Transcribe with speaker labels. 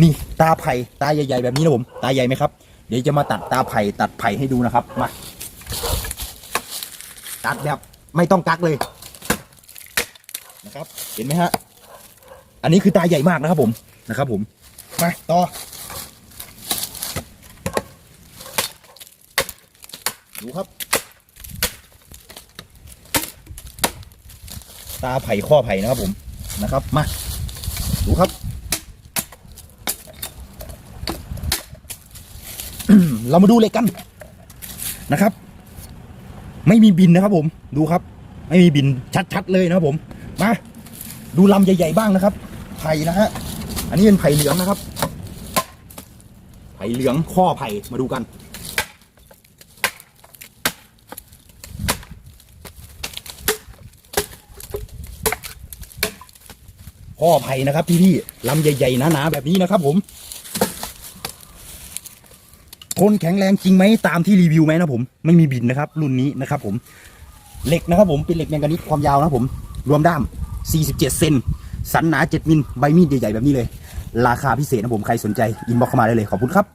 Speaker 1: นี่ตาไผ่ตาใหญ่ ๆ แบบนี้นะผม ตาใหญ่ไหมครับ เดี๋ยวจะมาตัดตาไผ่ตัดไผ่ให้ดูนะครับ มา ตัดแบบไม่ต้องกักเลยนะครับ เห็นไหมฮะ อันนี้คือตาใหญ่มากนะครับผม นะครับผม มาต่อ ดูครับ ตาไผ่ข้อไผ่นะครับผม นะครับ มา ดูครับ เรามาดูเหล็กกันนะครับ ไม่มีบินนะครับ ผมดูครับ ไม่มีบินชัดๆเลยนะครับผมมาดูลำใหญ่ ๆ บ้างนะครับไผ่นะฮะอันนี้เป็นไผ่เหลืองนะครับ ไผ่เหลืองข้อไผ่มาดูกันข้อไผ่นะครับพี่ๆลำใหญ่ๆหนาๆแบบนี้นะครับ ผม นแข็งแรงจริงไหมตามที่รีวิวไหมนะผม ไม่มีบินนะครับ รุ่นนี้นะครับผมเหล็กนะครับผมเป็นเหล็กแมงกานิสความยาวนะผม รวมด้าม 47 เซนสันหนา 7 มิลใบมีดใหญ่ๆแบบนี้เลย ราคาพิเศษนะผมใครสนใจอินบ็อกเข้ามาได้เลยขอบคุณครับ